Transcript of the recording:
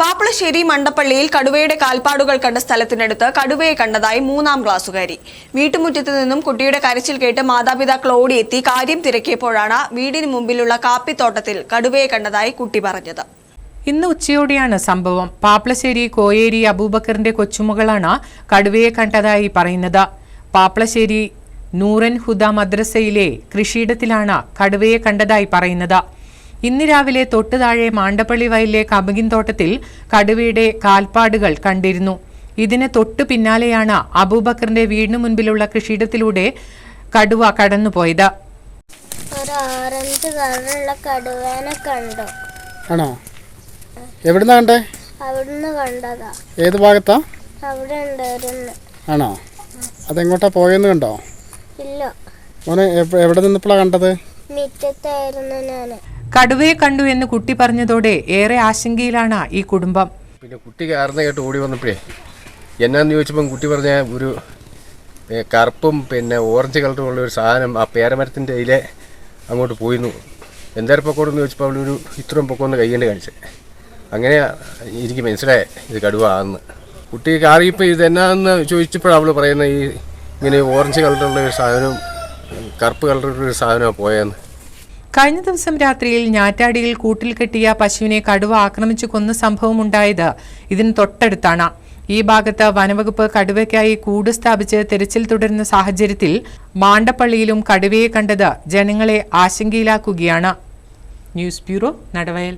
പാപ്പളശ്ശേരി മണ്ടപ്പള്ളിയിൽ കടുവയുടെ കാൽപ്പാടുകൾ കണ്ട സ്ഥലത്തിനടുത്ത് കടുവയെ കണ്ടതായി മൂന്നാം ക്ലാസ്സുകാരി. വീട്ടുമുറ്റത്ത് നിന്നും കുട്ടിയുടെ കരച്ചിൽ കേട്ട് മാതാപിതാക്കൾ ഓടിയെത്തി കാര്യം തിരക്കിയപ്പോഴാണ് വീടിന് മുമ്പിലുള്ള കാപ്പിത്തോട്ടത്തിൽ കടുവയെ കണ്ടതായി കുട്ടി പറഞ്ഞത്. ഇന്ന് ഉച്ചയോടെയാണ് സംഭവം. പാപ്പളശ്ശേരി കോയേരി അബൂബക്കറിന്റെ കൊച്ചുമകളാണ് കടുവയെ കണ്ടതായി പറയുന്നത്. പാപ്പളശ്ശേരി നൂറൻ ഹുദ മദ്രസയിലെ കൃഷിയിടത്തിലാണ് കടുവയെ കണ്ടതായി പറയുന്നത്. ഇന്ന് രാവിലെ തൊട്ടു താഴെ മാണ്ടപ്പള്ളി വയലിലെ കബകിൻ തോട്ടത്തിൽ കടുവയുടെ കാൽപ്പാടുകൾ കണ്ടിരുന്നു. ഇതിന് തൊട്ടു പിന്നാലെയാണ് അബൂബക്കറിന്റെ വീടിനു മുൻപിലുള്ള കൃഷിയിടത്തിലൂടെ കടുവ കടന്നുപോയത്. ഒരു ഓറഞ്ച് കളറുള്ള കടുവേനെ കണ്ടു. ആണോ? എവിടുന്നാ കണ്ടേ? അവിടുന്ന് കണ്ടതാ. ഏത് ഭാഗത്താ? അവിടെ ഉണ്ടായിരുന്നു ആണോ? അതെങ്ങോട്ടാ പോയെന്ന് കണ്ടോ? ഇല്ല. മോനെ എവ്- എവിടെ നിന്നിപ്പോഴാണ് കണ്ടത്? മിറ്റത്തായിരുന്നു ഞാൻ കടുവയെ കണ്ടു എന്ന് കുട്ടി പറഞ്ഞതോടെ ഏറെ ആശങ്കയിലാണ് ഈ കുടുംബം. പിന്നെ കുട്ടി കാരണം കേട്ട് ഓടി വന്നപ്പോഴേ എന്നാന്ന് ചോദിച്ചപ്പം കുട്ടി പറഞ്ഞ ഒരു കറുപ്പും പിന്നെ ഓറഞ്ച് കളറുമുള്ള ഒരു സാധനം ആ പേരമരത്തിന്റെ ഇതിലെ അങ്ങോട്ട് പോയിരുന്നു. എന്തായാലും പൊക്കോടെന്ന് ചോദിച്ചപ്പോൾ അവളൊരു ഇത്രയും പൊക്കമൊന്ന് കൈകൊണ്ട് കാണിച്ചത് അങ്ങനെ എനിക്ക് മനസ്സിലായി ഇത് കടുവ ആന്ന് കുട്ടി കാറിയപ്പോൾ ഇത് എന്നാന്ന് ചോദിച്ചപ്പോഴാണ് അവൾ പറയുന്നത് ഈ ഇങ്ങനെ ഓറഞ്ച് കളറുള്ള ഒരു സാധനവും കറുപ്പ് കളറുള്ള ഒരു സാധനമാണ് പോയെന്ന്. കഴിഞ്ഞ ദിവസം രാത്രിയിൽ ഞാറ്റാടിയിൽ കൂട്ടിൽ കെട്ടിയ പശുവിനെ കടുവ ആക്രമിച്ചു കൊന്ന സംഭവം ഉണ്ടായത് ഇതിന് തൊട്ടടുത്താണ്. ഈ ഭാഗത്ത് വനവകുപ്പ് കടുവയ്ക്കായി കൂട് സ്ഥാപിച്ച് തെരച്ചിൽ തുടരുന്ന സാഹചര്യത്തിൽ മാണ്ടപ്പള്ളിയിലും കടുവയെ കണ്ടത് ജനങ്ങളെ ആശങ്കയിലാക്കുകയാണ്. News bureau Nadavayal.